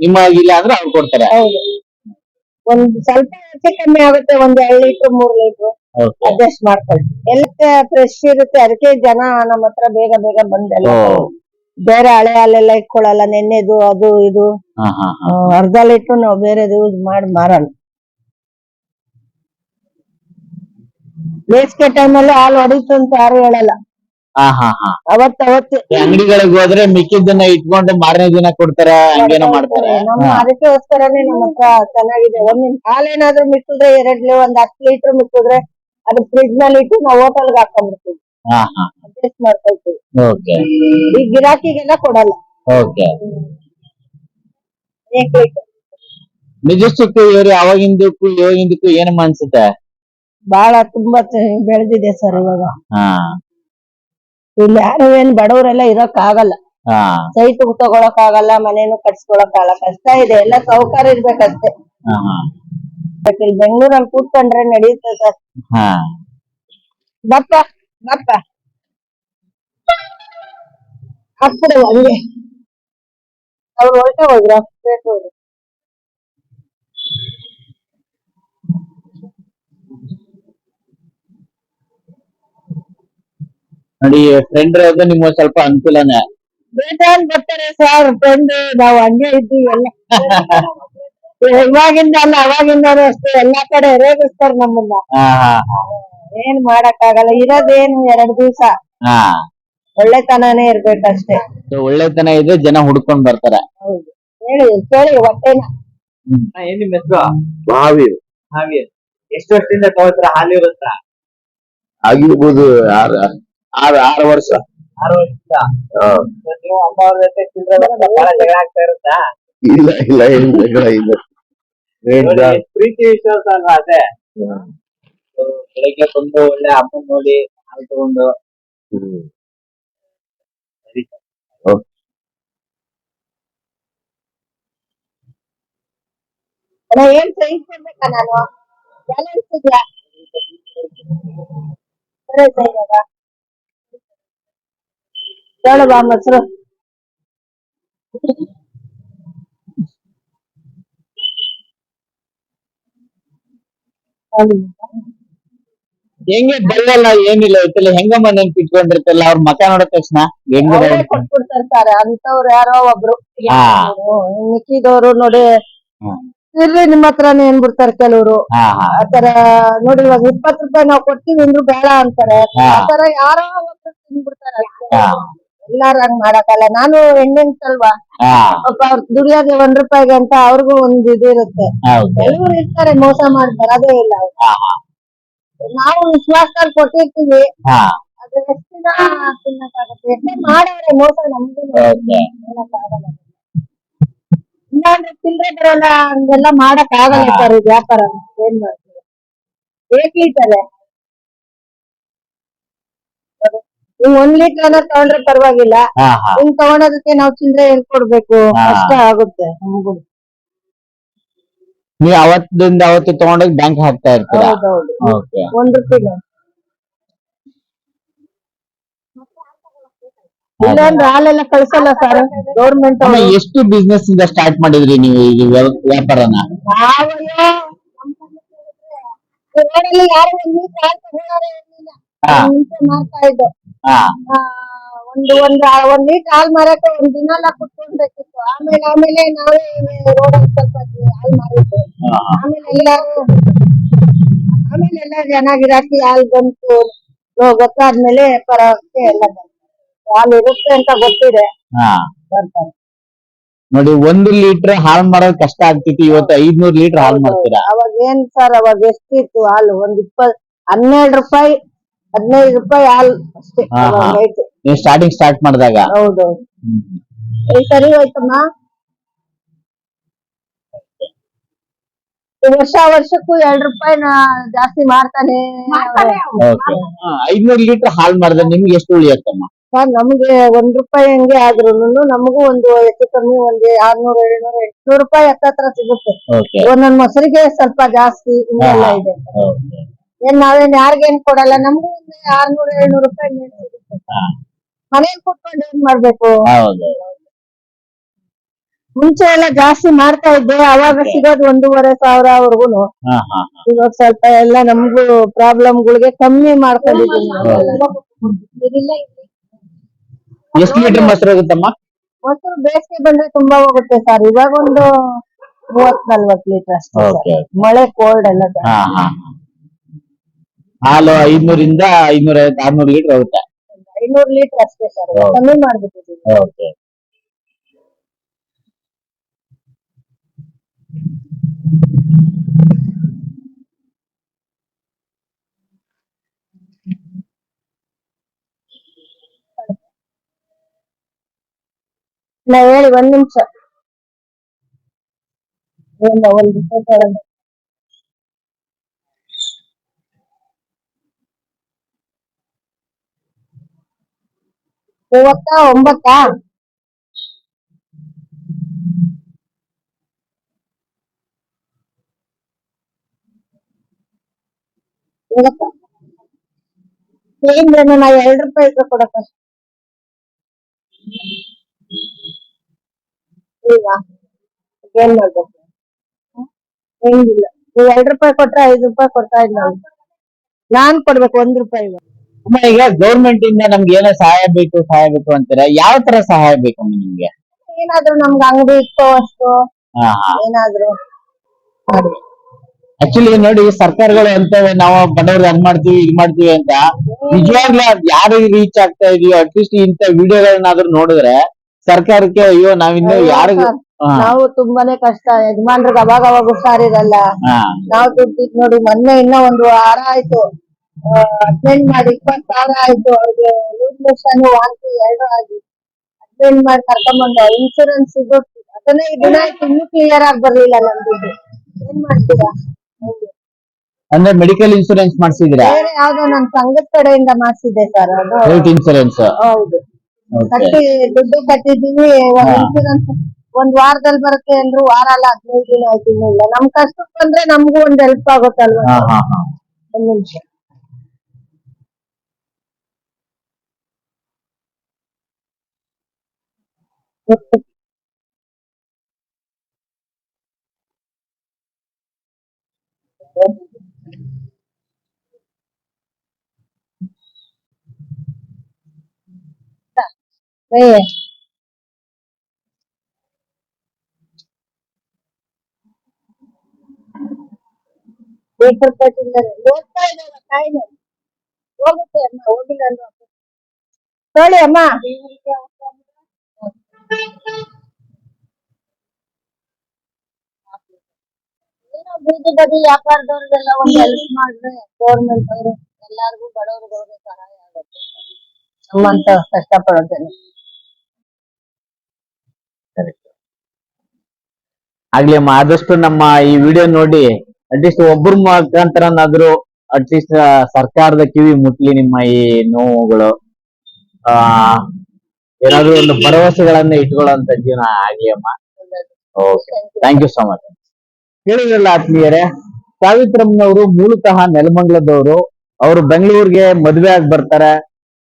ನಿಮ್ಮ ಇಲ್ಲ ಅಂದ್ರೆ ಅವ್ರು ಕೊಡ್ತಾರೆ.
ಹೌದು. ಒಂದ್ ಸ್ವಲ್ಪ ಹೆಚ್ಚು ಕಮ್ಮಿ ಆಗುತ್ತೆ ಒಂದ್ ಎರಡ್ ಲೀಟರ್ ಮೂರ್ ಲೀಟರ್.
ಓಕೆ
ಅಡ್ಜಸ್ಟ್ ಮಾಡ್ಕೊಳ್ತೀವಿ ಎಲ್ಲ ಫ್ರೆಶ್ ಇರುತ್ತೆ ಅದಕ್ಕೆ ಜನ ನಮ್ಮ ಹತ್ರ ಬೇಗ ಬೇಗ ಬಂದೆಲ್ಲ
ಓ.
ಬೇರೆ ಹಳೆ ಹಾಲೆಲ್ಲ ಇಟ್ಕೊಳಲ್ಲ ನೆನ್ನೆದು ಅದು ಇದು.
ಹಾ ಹಾ ಹಾ.
ಅರ್ಧ ಲೀಟರ್ ನಾವು ಬೇರೆದು ಯೂಸ್ ಮಾಡಿ ಮಾರಲ್ಲ. ಬೇಸಿಗೆ ಟೈಮಲ್ಲಿ ಹಾಲು ಹೊಡಿತು ಅಂತ ಯಾರು ಹೇಳಲ್ಲ.
ಹಾ ಹಾ ಹಾ.
ಅವತ್ ಅವತ್ತು.
ಈ ಅಂಗಡಿಗಳಿಗೆ ಹೋದ್ರೆ ಮಿಕ್ಕಿದ್ದನ್ನ ಇಟ್ಕೊಂಡು ಮಾರನೇ ದಿನ ಕೊಡ್ತಾರೆ ಹಂಗೇನೋ ಮಾಡ್ತಾರೆ.
ನಮ್ಮ. ಅದಕ್ಕೋಸ್ಕರನೇ ನಮ್ಮ ಹತ್ರ ಚೆನ್ನಾಗಿದೆ. ಒಂದ್ ಹಾಲೇನಾದ್ರೂ ಮಿಕ್ಕಿದ್ರೆ ಎರಡ್ ಒಂದ್ ಹತ್ತು ಲೀಟರ್ ಮಿಕ್ಕಿದ್ರೆ ಅದು ಫ್ರಿಡ್ಜ್ನಲ್ಲಿ ಇಟ್ಟು ನಾವು ಹೋಟೆಲ್ಗೆ ಹಾಕೊಂಡ್ಬಿಡ್ತೀವಿ.
ಹಾ ಹಾ.
ಅಡ್ಜಸ್ಟ್ ಮಾಡ್ಕೊಳ್ತೀವಿ.
ಓಕೆ.
ಈ ಗಿರಾಕಿಗೆಲ್ಲ ಕೊಡಲ್ಲ.
ಓಕೆ.
ಏಕ್ ಲೀಟರ್
ಮೆಜೆಸ್ಟಿಕ್ ಇವ್ರು ಅವಾಗಿಂದಕ್ಕೂ ಇವಾಗಿಂದಕ್ಕೂ ಏನಮ್ಮ ಅನ್ಸುತ್ತೆ?
ಬಹಳ ತುಂಬಾ ಬೆಳ್ದಿದೆ ಬೆಳೆದಿದೆ ಸರ್ ಇವಾಗ.
ಹಾ.
ಇಲ್ಲಿ ಯಾರು ಏನ್ ಬಡವರೆಲ್ಲ ಇರೋಕ್ಕಾಗಲ್ಲ. ಆಗಲ್ಲ
ಹಾ.
ಸೈಟ್ ತಗೊಳಕ್ ಆಗಲ್ಲ ಮನೇನು ಕಟ್ಸ್ಕೊಳಕ್ ಆಗಲ್ಲ ಕಷ್ಟ ಇದೆ ಎಲ್ಲ ಸೌಕರ್ಯ ಇರ್ಬೇಕಷ್ಟೇ.
ಹಾ ಹಾ.
ಬಟ್ ಇಲ್ಲಿ ಬೆಂಗಳೂರಲ್ಲಿ ಕೂತ್ಕೊಂಡ್ರೆ ನಡೆಯುತ್ತೆ ಸರ್.
ಹಾ.
ಬಪ್ಪ ಬಪ್ಪ. ಹತ್ತಿರ ಹಂಗೆ ಅವ್ರು ಹೊರಟೆ ಹೋದ್ರು.
ನೋಡಿ ಫ್ರೆಂಡ್ ಅದು ನಿಮ್ಗೆ ಸ್ವಲ್ಪ ಅನುಕೂಲನೇ.
ಬೇಟಾನ್ ಬರ್ತಾರೆ ಸರ್ ಫ್ರೆಂಡ್ ನಾವು ಹಂಗೆ ಇದ್ದೀವಿ ಎಲ್ಲ. ಇವಾಗಿಂದ ಅಲ್ಲ ಅವಾಗಿಂದ ಅಷ್ಟೇ ಎಲ್ಲಾ ಕಡೆ ರೇಗಿಸ್ತಾರೆ ನಮ್ಮನ್ನ. ಏನ್ ಮಾಡಕ್ ಆಗಲ್ಲ ಇರೋದೇನು ಎರಡ್ ದಿವ್ಸ.
ಹಾ.
ಒಳ್ಳೆತನನೇ ಇರ್ಬೇಕಷ್ಟೇ.
ಒಳ್ಳೆತನ ಇದ್ರೆ ಜನ ಹುಡ್ಕೊಂಡ್ ಬರ್ತಾರೆ.
ಹೇಳಿ ಕೇಳಿ ಹೊಟ್ಟೆನ.
ಏನ್ ನಿಮ್ ಹೆಸರು?
ಮಹಾವೀರ್
ಮಹಾವೀರ್ ಎಷ್ಟು ವರ್ಷದಿಂದ ತಗೋತಾರ ಹಾಲಿ ಬರ್ತಾ
ಆಗಿರ್ಬೋದು ಆರ್ ಆರ್ ಆರು ವರ್ಷ.
ಆರು ವರ್ಷ. ನೀವು ಅಮ್ಮ ಅವ್ರ ಜೊತೆ ಚಿಲ್ಲರೆ ಬಹಳ ಜಗಳ ಆಗ್ತಾ ಇರುತ್ತಾ?
ಇಲ್ಲ ಇಲ್ಲ ಏನ್ ಜಗಳ ಇಲ್ಲ.
ಪ್ರೀತಿ ವಿಶ್ವಾಸ ಅಲ್ವಾ ಅದೇ? ಬೆಳಿಗ್ಗೆ ಬಂದು ಒಳ್ಳೆ ಅಮ್ಮನ್ ನೋಡಿ ಹಾಲು ತಗೊಂಡು.
ಏನ್ ಸಹಿಸ್ಕೊಬೇಕಾ ನಾನು? ಬ್ಯಾಲೆನ್ಸ್ ಇದ್ಯಾ? ಸರಿ ಸರಿ ಇವಾಗ ಹೇಳು ಬಾ ಮೊಸರು
ಹೆಂಗೆ ಬಲ್ಲಲ್ಲ ಏನಿಲ್ಲ ಐತಲ್ಲ ಹೆಂಗಮ್ಮ ಇಟ್ಕೊಂಡಿರ್ತಲ್ಲ ಅವ್ರ ಮಕ ನೋಡ ತಕ್ಷಣ ಹೆಂಗ
ಕೊಟ್ಬಿಡ್ತಾರೆ ಅಂತವ್ರು ಯಾರೋ ಒಬ್ರು. ಮಿಕ್ಕಿದವ್ರು ನೋಡಿ. ಇರ್ಲಿ ನಿಮ್ ಹತ್ರನೇ ಏನ್ಬಿಡ್ತಾರೆ ಕೆಲವ್ರು.
ಕೆಲವರು
ಆತರ ನೋಡಿ ಇವಾಗ ಇಪ್ಪತ್ ರೂಪಾಯಿ ನಾವ್ ಕೊಡ್ತೀವಿ ಅಂದ್ರು ಬೇಡ ಅಂತಾರೆ. ಆತರ ಯಾರೋ ಒಬ್ರು ತಿನ್ಬಿಡ್ತಾರೆ ಎಲ್ಲಾರು ಹಂಗ್ ಮಾಡಕಲ್ಲ ನಾನು ಹೆಣ್ಣೆಂಟಲ್ವಾ
ಹಾ.
ಪಾಪ ಅವ್ರ ದುಡಿಯೋದೇ ಒಂದ್ ರೂಪಾಯಿಗೆ ಅಂತ ಅವ್ರಿಗೂ ಒಂದ್ ಇದು ಇರುತ್ತೆ.
ಎಲ್ಲರೂ
ಕೆಲವ್ರು ಇರ್ತಾರೆ ಮೋಸ ಮಾಡಿ ಬರೋದೇ ಇಲ್ಲ ಅವ್ರು. ನಾವು ವಿಶ್ವಾಸದಲ್ಲಿ ಕೊಟ್ಟಿರ್ತೀವಿ. ಅದು ಎಷ್ಟು ದಿನ ತಿನ್ನಕ್ಕಾಗತ್ತೆ? ಎಷ್ಟೇ ಮಾಡವ್ರೆ ಮೋಸ ನಮ್ಗೂ ತಿನ್ನಕ್ಕಾಗಲ್ಲ. ಇಲ್ಲಾಂದ್ರೆ ಚಿಲ್ಲರೆ ಬರಲ್ಲ ಹಂಗೆಲ್ಲ ಮಾಡಕ್ ಆಗಲ್ಲ ಸರ್ ವ್ಯಾಪಾರ. ಏನ್ ಮಾಡ್ತೀವಿ ಏಕೀತಲೆ ಹಿಂಗ್ ಒಂದ್ ಲೀಟರ್ ತಗೊಂಡ್ರೆ ಪರವಾಗಿಲ್ಲ.
ಹಾ ಹಾ.
ಹಿಂಗ್ ತಗೊಳೋದಕ್ಕೆ ನಾವು ಚಿಲ್ಲರೆ ಏನ್ ಕೊಡ್ಬೇಕು?
ಹಾ.
ಕಷ್ಟ ಆಗುತ್ತೆ ನಮಗೂ.
ನೀವು ಅವತ್ತಿಂದ ಅವತ್ತು ತಗೊಂಡೋಗಿ ಬ್ಯಾಂಕ್ ಹಾಕ್ತಾ ಇರ್ತೀರಾ?
ಹೌದೌದು.
ಓಕೆ
ಒಂದ್ ರೂಪಾಯಿಗೆ ಇಲ್ಲಾಂದ್ರೆ ಹಾಲೆಲ್ಲ ಕಳ್ಸಲ್ಲ ಸರ್ ಗೌರ್ಮೆಂಟ್
ಅಮ್ಮ ಎಷ್ಟು ಬಿಸ್ನೆಸ್ ಇಂದ ಸ್ಟಾರ್ಟ್ ಮಾಡಿದ್ರಿ ನೀವು ಈ ವ್ಯ- ವ್ಯಾಪಾರನ?
ಯಾರು ಮಾಡ್ತಾ ಇದ್ದು. ಒಂದು ಒಂದ್ ಒಂದ್ ಲೀಟರ್ ಹಾಲ್ ಮಾರಕ್ಕೆ ಒಂದ್ ದಿನ ಎಲ್ಲ ಕುತ್ಕೊಂಡ್ಬೇಕಿತ್ತು ಆಮೇಲೆ ಆಮೇಲೆ ನಾವೇ ರೋಡ್ ಸ್ವಲ್ಪ ಹಾಲ್
ಮಾರಿದ್ದು.
ಆಮೇಲೆ ಎಲ್ಲಾರು ಆಮೇಲೆ ಎಲ್ಲ ಜನ ಗಿರಾಕಿ ಹಾಲ್ ಬಂತು. ಗೊತ್ತಾದ್ಮೇಲೆ ಪರಕ್ಕೆ ಎಲ್ಲ ಬಂತು. ಹಾಲು ಇರುತ್ತೆ ಅಂತ ಗೊತ್ತಿದೆ. ಬರ್ತಾರೆ.
ನೋಡಿ ಒಂದು ಲೀಟರ್ ಹಾಲ್ ಮಾಡೋದ್ ಕಷ್ಟ ಆಗ್ತಿತ್ತು. ಇವತ್ತು ಐದ್ನೂರ್ ಲೀಟರ್ ಹಾಲ್ ಮಾಡ್ತೀರಾ
ಅವಾಗ ಏನ್ ಸರ್ ಅವಾಗ ಎಷ್ಟಿತ್ತು ಹಾಲು? ಒಂದ್ ಇಪ್ಪತ್ ಹನ್ನೆರಡು ರೂಪಾಯಿ ಹದಿನೈದು ರೂಪಾಯಿ ಹಾಲು ಅಷ್ಟೇ.
ಹಾ,
ಅವಾಗ
ಹಾ.
rate.
ನೀವು ಸ್ಟಾರ್ಟಿಂಗ್ ಸ್ಟಾರ್ಟ್ ಮಾಡಿದಾಗ.
ಹೌದು. ಈ ಸರಿ ಹೋಯ್ತಮ್ಮ. ಈ ವರ್ಷ ವರ್ಷಕ್ಕೂ ಎರಡ್ ರೂಪಾಯಿನ ಜಾಸ್ತಿ ಮಾಡ್ತಾನೆ
ಓಕೆ ಐದ್ನೂರ್ ಲೀಟರ್ ಹಾಲ್ ಮಾಡಿದ್ರೆ ನಿಮ್ಗೆ ಎಷ್ಟು ಉಳಿಯತ್ತಮ್ಮ
ಸರ್ ನಮ್ಗೆ ಒಂದ್ ರೂಪಾಯಿ ಹಂಗೆ ಆದ್ರೂನು ನಮಗೂ ಒಂದು ಹೆಚ್ಚು ಕಮ್ಮಿ ಒಂದ್ ಆರ್ನೂರು ಏಳ್ನೂರು ಎಂಟ್ನೂರು ರೂಪಾಯಿ ಹತ್ತತ್ರ ಸಿಗುತ್ತೆ.
ಓಕೆ
ಒಂದೊಂದ್ ಮೊಸರಿಗೆ ಸ್ವಲ್ಪ ಜಾಸ್ತಿ ಇನ್ನೆಲ್ಲ ಇದೆ. ಏನ್ ನಾವೇನ್ ಯಾರಿಗೇನ್ ಕೊಡಲ್ಲ ನಮಗೂ ಒಂದು ಆರ್ನೂರು ಏಳ್ನೂರು ರೂಪಾಯಿ ಮೇಲೆ ಸಿಗುತ್ತೆ ಮನೇಲಿ ಕುತ್ಕೊಂಡು ಏನ್ ಮಾಡ್ಬೇಕು?
ಹೌದು.
ಮುಂಚೆ ಎಲ್ಲ ಜಾಸ್ತಿ ಮಾಡ್ತಾ ಇದ್ದೆ ಅವಾಗ ಸಿಗೋದು ಒಂದೂವರೆ ಸಾವಿರವರೆಗೂ
ಹಾ ಹಾ
ಇವಾಗ ಸ್ವಲ್ಪ ಎಲ್ಲ ನಮ್ಗೂ ಪ್ರಾಬ್ಲಮ್ಗಳಿಗೆ ಕಮ್ಮಿ ಮಾಡ್ಕೊಂಡಿದೀವಿ ನಾವೆಲ್ಲ.
ಎಷ್ಟು ಲೀಟರ್ ಮೊಸರು ಹೋಗುತ್ತಮ್ಮ?
ಮೊಸರು ಬೇಸಿಗೆ ಬಂದ್ರೆ ತುಂಬಾ ಹೋಗುತ್ತೆ ಸರ್. ಇವಾಗ ಒಂದು ಮೂವತ್ ನಲ್ವತ್ ಲೀಟರ್ ಅಷ್ಟೇ sir.
Okay.
ಮಳೆ ಕೋಲ್ಡ್ ಎಲ್ಲ ಜಾಸ್ತಿ.
ಹಾ ಹಾ. ಹಾಲು ಐದ್ನೂರಿಂದ ಐದ್ನೂರ ಐವತ್ತು ಆರ್ನೂರು ಲೀಟರ್ ಹೋಗುತ್ತೆ
ಐನೂರು ಲೀಟರ್ ಅಷ್ಟೇ ಸರ್ ಕಮ್ಮಿ ಮಾಡ್ಬಿಟ್ಟಿದೀವಿ
ಓಕೆ
ನಾ ಹೇಳಿ ಒಂದ್ ನಿಮಿಷ ಇಲ್ಲ ಒಂದ್ ರೂಪಾಯಿ ತಗೊಳ್ಳಿ. ಮೂವತ್ತಾ ಒಂಬತ್ತಾ ಮೂವತ್ತಾ? ಏನ್ರೇನು ನಾ ಎರಡ್ ರೂಪಾಯಿ ಇದ್ರೆ ಕೊಡಕ್ಕ ಈಗ ಏನ್ ಮಾಡ್ಬೇಕು ಹ್ಮ್? ಹೆಂಗಿಲ್ಲ ನೀವು ಎರಡ್ ರೂಪಾಯಿ ಕೊಟ್ರೆ ಐದ್ ರೂಪಾಯಿ ಕೊಡ್ತಾ ಇದ್ ನಾನು ನಾನ್ ಕೊಡ್ಬೇಕು ಒಂದ್ ರೂಪಾಯಿ ಇವಾಗ.
ಅಮ್ಮ ಈಗ ಗೌರ್ಮೆಂಟ್ ಇಂದ ನಮ್ಗೆ ಏನೋ ಸಹಾಯ ಬೇಕು ಸಹಾಯ ಬೇಕು ಅಂತಾರೆ? ಯಾವ ತರ ಸಹಾಯ ಬೇಕು ನಿಮ್ಗೆ?
ಏನಾದ್ರು ನಮ್ಗೆ ಅಂಗಡಿ ಇತ್ತು ಅಷ್ಟು ಏನಾದ್ರು ಮಾಡಿ
ಆಕ್ಚುಲಿ ನೋಡಿ ಸರ್ಕಾರಗಳು ಅಂತವೆ ನಾವು ಬಡವ್ರಿಗೆ ಹಂಗ್ ಮಾಡ್ತೀವಿ ಇದ್ ಮಾಡ್ತೀವಿ ಅಂತ ನಿಜವಾಗ್ಲೂ ಯಾರು ರೀಚ್ ಆಗ್ತಾ ಇದೆಯೋ ಅಟ್ಲೀಸ್ಟ್ ಇಂತ ವಿಡಿಯೋಗಳನ್ನಾದ್ರೂ ನೋಡಿದ್ರೆ ಸರ್ಕಾರಕ್ಕೆ ಅಯ್ಯೋ ನಾವಿನ್ನು ಯಾರಿಗೂ
ನಾವು ತುಂಬಾನೇ ಕಷ್ಟ ಯಜಮಾನ್ರಿಗೆ ಅವಾಗ ಅವಾಗ ಹುಷಾರಿರಲ್ಲ ನಾವು ದುಡ್ಡಿದ್ ನೋಡಿ ಮೊನ್ನೆ ಇನ್ನ ಒಂದು ವಾರ ಆಯ್ತು. ಅಡ್ಮಿಟ್ ಮಾಡಿ ಇಪ್ಪತ್ ಸಾವಿರ ಆಯ್ತು ಅವ್ರಿಗೆ ಲೂಸ್ ಮೋಷನ್ ವಾಂತಿ ಎರಡು ಆಗಿ. ಅಡ್ಮಿಟ್ ಮಾಡಿ ಕರ್ಕೊಂಬಂದು ಇನ್ಶೂರೆನ್ಸ್ ಇದು ಅದನ್ನೇ ಇದನ್ನ ಇನ್ನು ಕ್ಲಿಯರ್ ಆಗಿ ಬರ್ಲಿಲ್ಲ ನಮ್ದು ಏನ್ ಮಾಡ್ತೀರಾ?
ಅಂದ್ರೆ ಮೆಡಿಕಲ್ ಇನ್ಶೂರೆನ್ಸ್ ಮಾಡಿಸಿದಿರಾ
ಬೇರೆ ಯಾವ್ದೋ ನನ್ ಸಂಘದ ಕಡೆಯಿಂದ ಮಾಡ್ಸಿದ್ದೆ ಸರ್ ಅದು.
ಹೆಲ್ತ್ ಇನ್ಶೂರೆನ್ಸ್
ಹೌದು. ಕಟ್ಟಿ ದುಡ್ಡು ಕಟ್ಟಿದೀವಿ ಒಂದ್ ಇನ್ಶೂರೆನ್ಸ್ ಒಂದ್ ವಾರದಲ್ಲಿ ಬರುತ್ತೆ ಅಂದ್ರು ವಾರ ಅಲ್ಲ ಹದಿನೈದು ದಿನ ಆಯ್ತು ಇನ್ನೂ ಇಲ್ಲ. ನಮ್ ಕಷ್ಟಕ್ಕೆ ಬಂದ್ರೆ ನಮಗೂ ಒಂದ್ ಹೆಲ್ಪ್ ಆಗುತ್ತಲ್ವಾ? ಒಂದ್ ನಿಮಿಷ. ಏ ಪೇಪರ್ ಕಟ್ಟಿದ್ದಾರೆ ಓದ್ತಾ ಇದ್ದಾರೆ ಕಾಯಿಲೆ ಹೋಗುತ್ತೆ ಅಮ್ಮ ಏನೋ ಬೀದಿ ಬದಿ ವ್ಯಾಪಾರದವ್ರಿಗೆಲ್ಲ ಒಂದ್ ಹೆಲ್ಪ್ ಮಾಡ್ರೆ ಗೌರ್ಮೆಂಟ್ ಅವರು ಎಲ್ಲಾರ್ಗು ಬಡವ್ರಿಗೆ ಸಹಾಯ ಆಗುತ್ತೆ. ನಮ್ಮಂತ ಕಷ್ಟ ಪಡೋದೇನೆ
ಆಗ್ಲಿ ಅಮ್ಮ ಆದಷ್ಟು ನಮ್ಮ ಈ ವಿಡಿಯೋ ನೋಡಿ ಅಟ್ಲೀಸ್ಟ್ ಒಬ್ಬರ ಮುಖಾಂತರನಾದ್ರೂ ಅಟ್ಲೀಸ್ಟ್ ಸರ್ಕಾರದ ಕಿವಿ ಮುಟ್ಲಿ ನಿಮ್ಮ ಈ ನೋವುಗಳು. ಆ ಏನಾದ್ರು ಒಂದು ಭರವಸೆಗಳನ್ನ ಇಟ್ಕೊಳ್ಳುವಂತ ಜೀವನ ಆಗ್ಲಿ okay thank you so much ಹೇಳಿದ್ರಲ್ಲ ಆತ್ಮೀಯರೇ, ಸಾವಿತ್ರಮ್ಮನವರು ಮೂಲತಃ ನೆಲಮಂಗ್ಲದವರು, ಅವರು ಬೆಂಗಳೂರಿಗೆ ಮದುವೆ ಆಗಿ ಬರ್ತಾರೆ.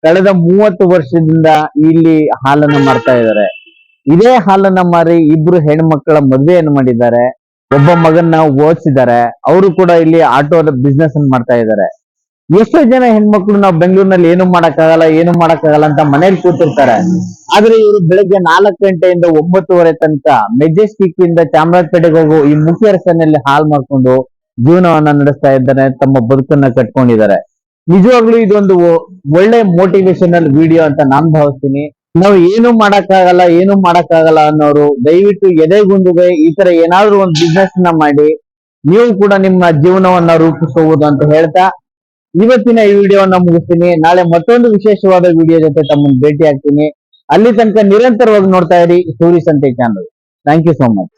ಕಳೆದ ಮೂವತ್ತು ವರ್ಷದಿಂದ ಇಲ್ಲಿ ಹಾಲನ್ನ ಮಾಡ್ತಾ ಇದ್ದಾರೆ. ಇದೇ ಹಾಲನ್ನ ಮಾರಿ ಇಬ್ರು ಹೆಣ್ಮಕ್ಳ ಮದುವೆಯನ್ನು ಮಾಡಿದ್ದಾರೆ. ಒಬ್ಬ ಮಗನ್ನ ಓದಿಸಿದ್ದಾರೆ. ಅವರು ಕೂಡ ಇಲ್ಲಿ ಆಟೋ ಬಿಸ್ನೆಸ್ ಅನ್ನು ಮಾಡ್ತಾ ಇದ್ದಾರೆ. ಎಷ್ಟೋ ಜನ ಹೆಣ್ಮಕ್ಳು ನಾವು ಬೆಂಗಳೂರಿನಲ್ಲಿ ಏನು ಮಾಡಕ್ಕಾಗಲ್ಲ ಏನು ಮಾಡಕ್ಕಾಗಲ್ಲ ಅಂತ ಮನೇಲಿ ಕೂತಿರ್ತಾರೆ. ಆದ್ರೆ ಇವರು ಬೆಳಗ್ಗೆ ನಾಲ್ಕು ಗಂಟೆಯಿಂದ ಒಂಬತ್ತುವರೆ ತನಕ ಮೆಜೆಸ್ಟಿಕ್ ಇಂದ ಚಾಮರಾಜಪೇಟೆಗೆ ಹೋಗೋ ಈ ಮುಖ್ಯ ರಸ್ತೆನಲ್ಲಿ ಹಾಲ್ ಮಾಡ್ಕೊಂಡು ಜೀವನವನ್ನ ನಡೆಸ್ತಾ ಇದ್ದಾರೆ, ತಮ್ಮ ಬದುಕನ್ನ ಕಟ್ಕೊಂಡಿದ್ದಾರೆ. ನಿಜವಾಗ್ಲೂ ಇದೊಂದು ಒಳ್ಳೆ ಮೋಟಿವೇಶನಲ್ ವಿಡಿಯೋ ಅಂತ ನಾನ್ ಭಾವಿಸ್ತೀನಿ. ನಾವು ಏನು ಮಾಡಕ್ಕಾಗಲ್ಲ ಏನು ಮಾಡಕ್ಕಾಗಲ್ಲ ಅನ್ನೋರು ದಯವಿಟ್ಟು ಎದೆಗುಂದುಗೆ ಈ ತರ ಏನಾದ್ರೂ ಒಂದು ಬಿಸ್ನೆಸ್ನ ಮಾಡಿ, ನೀವು ಕೂಡ ನಿಮ್ಮ ಜೀವನವನ್ನ ರೂಪಿಸಬಹುದು ಅಂತ ಹೇಳ್ತಾ ಇವತ್ತಿನ ಈ ವಿಡಿಯೋವನ್ನ ಮುಗಿಸ್ತೀನಿ. ನಾಳೆ ಮತ್ತೊಂದು ವಿಶೇಷವಾದ ವಿಡಿಯೋ ಜೊತೆ ತಮ್ಮನ್ನು ಭೇಟಿ ಆಗ್ತೀನಿ. ಅಲ್ಲಿ ತನಕ ನಿರಂತರವಾಗಿ ನೋಡ್ತಾ ಇರಿ. Suri Santhe channel thank you so much